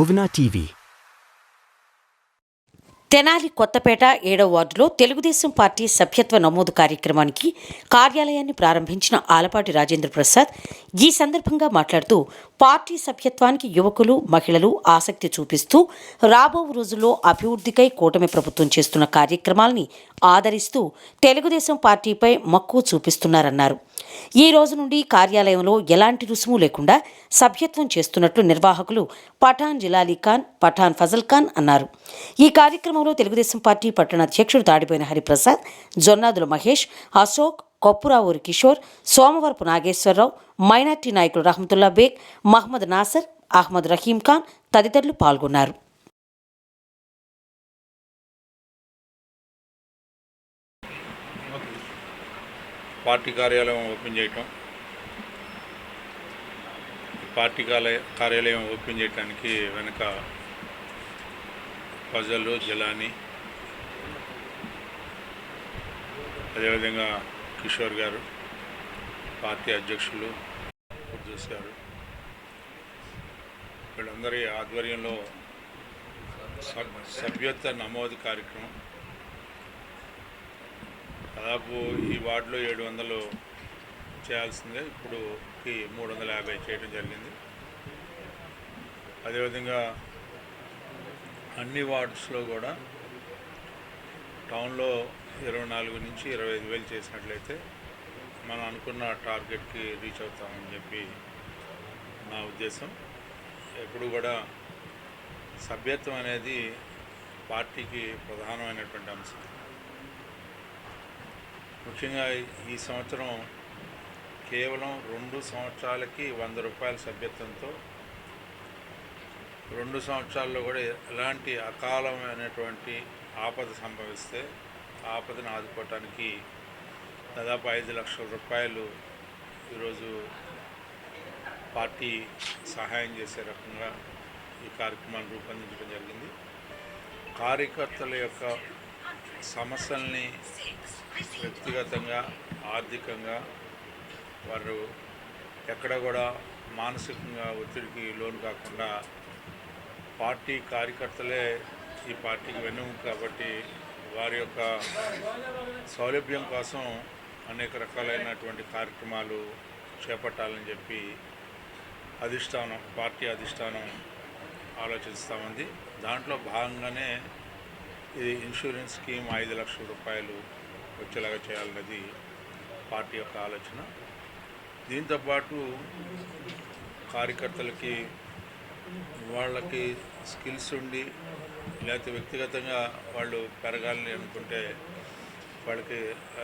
Bhuvana TV. Tenali Kothapeta ఏడవ వార్డులో Telugu Desam party సభ్యత్వ నమోదు కార్యక్రమానికి కార్యాలయాన్ని ప్రారంభించిన ఆలపాటి రాజేంద్ర ప్రసాద్ ఈ సందర్భంగా మాట్లాడుతూ పార్టీ సభ్యత్వానికి యువకులు మహిళలు ఆసక్తి చూపిస్తూ రాబో రోజుల్లో అభివృద్ధికై కూటమి ప్రభుత్వం చేస్తున్న కార్యక్రమాల్ని ఆదరిస్తూ తెలుగుదేశం పార్టీపై మక్కువ చూపిస్తున్నారన్నారు. ఈ రోజు నుండి కార్యాలయంలో ఎలాంటి రుసుము లేకుండా సభ్యత్వం చేస్తున్నట్లు నిర్వాహకులు పఠాన్ జిలాలీ ఖాన్ పఠాన్ ఫజల్ ఖాన్ అన్నారు. ఈ కార్యక్రమంలో తెలుగుదేశం పార్టీ పట్టణ అధ్యక్షుడు తాడిపోయిన హరిప్రసాద్ జొన్నాదుల మహేష్ అశోక్ కొప్పురావూరి కిషోర్ సోమవరపు నాగేశ్వరరావు మైనార్టీ నాయకులు రహమతుల్లా బేగ్ మహమ్మద్ నాసర్ అహ్మద్ రహీం ఖాన్ తదితరులు పాల్గొన్నారు. పార్టీ కార్యాలయం ఓపెన్ చేయటం. పార్టీ కార్య కార్యాలయం ఓపెన్ చేయడానికి వెనక ప్రజలు జలాని అదేవిధంగా కిషోర్ గారు పార్టీ అధ్యక్షులు చూశారు గారు వీళ్ళందరి ఆధ్వర్యంలో సభ్యత్వ నమోదు కార్యక్రమం దాదాపు ఈ వార్డులో ఏడు వందలు చేయాల్సిందే. ఇప్పుడు మూడు వందల యాభై చేయడం జరిగింది. అదేవిధంగా అన్ని వార్డ్స్లో కూడా టౌన్లో ఇరవై నాలుగు నుంచి ఇరవై ఐదు వేలు చేసినట్లయితే మనం అనుకున్న టార్గెట్కి రీచ్ అవుతామని చెప్పి నా ఉద్దేశం. ఎప్పుడు కూడా సభ్యత్వం అనేది పార్టీకి ప్రధానమైనటువంటి అంశం. ముఖ్యంగా ఈ సంవత్సరం కేవలం రెండు సంవత్సరాలకి వంద రూపాయల సభ్యత్వంతో రెండు సంవత్సరాల్లో కూడా ఎలాంటి అకాలమైనటువంటి ఆపద సంభవిస్తే ఆపదను ఆదుకోవటానికి దాదాపు ఐదు లక్షల రూపాయలు ఈరోజు పార్టీ సహాయం చేసే రకంగా ఈ కార్యక్రమాన్ని రూపొందించడం జరిగింది. కార్యకర్తల యొక్క సమస్యల్ని వ్యక్తిగతంగా ఆర్థికంగా వారు ఎక్కడ కూడా మానసికంగా ఒత్తిడికి లోను కాకుండా పార్టీ కార్యకర్తలే ఈ పార్టీకి వెన్నుముక కాబట్టి వారి యొక్క సౌలభ్యం కోసం అనేక రకాలైనటువంటి కార్యక్రమాలు చేపట్టాలని చెప్పి అధిష్టానం పార్టీ అధిష్టానం ఆలోచిస్తామంది. దాంట్లో భాగంగానే ఇది ఇన్సూరెన్స్ స్కీమ్ ఐదు లక్షల రూపాయలు వచ్చేలాగా చేయాలన్నది పార్టీ యొక్క ఆలోచన. దీంతోపాటు కార్యకర్తలకి వాళ్ళకి స్కిల్స్ ఉండి లేకపోతే వ్యక్తిగతంగా వాళ్ళు పెరగాలని అనుకుంటే వాళ్ళకి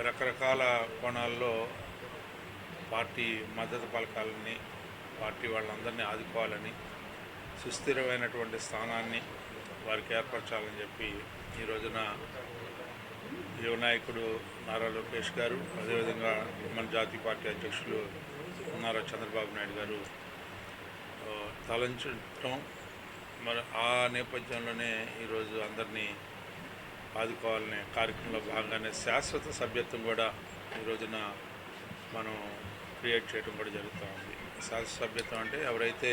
రకరకాల కోణాల్లో పార్టీ మద్దతు పలకాలని పార్టీ వాళ్ళందరినీ ఆదుకోవాలని సుస్థిరమైనటువంటి స్థానాన్ని వారికి ఏర్పరచాలని చెప్పి ఈ రోజున యువ నాయకుడు నారా లోకేష్ గారు అదేవిధంగా మన జాతీయ పార్టీ అధ్యక్షులు నారా చంద్రబాబు నాయుడు గారు తలంచడం మరి ఆ నేపథ్యంలోనే ఈరోజు అందరినీ ఆదుకోవాలనే కార్యక్రమంలో భాగంగానే శాశ్వత సభ్యత్వం కూడా ఈ రోజున మనం క్రియేట్ చేయడం కూడా జరుగుతూ ఉంది. శాశ్వత సభ్యత్వం అంటే ఎవరైతే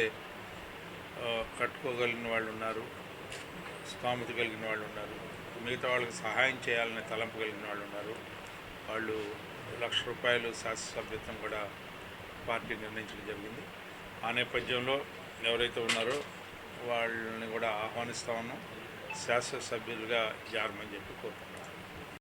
కట్టుకోగలిగిన వాళ్ళు ఉన్నారు స్థామత కలిగిన వాళ్ళు ఉన్నారు మిగతా వాళ్ళకి సహాయం చేయాలనే తలంపు కలిగిన వాళ్ళు ఉన్నారు. వాళ్ళు లక్ష రూపాయలు శాశ్వత సభ్యత్వం కూడా పార్టీ నిర్ణయించడం జరిగింది. ఆ నేపథ్యంలో ఎవరైతే ఉన్నారో వాళ్ళని కూడా ఆహ్వానిస్తా ఉన్నాం. శాశ్వత సభ్యులుగా జారమని చెప్పి కోరుకుంటున్నాం.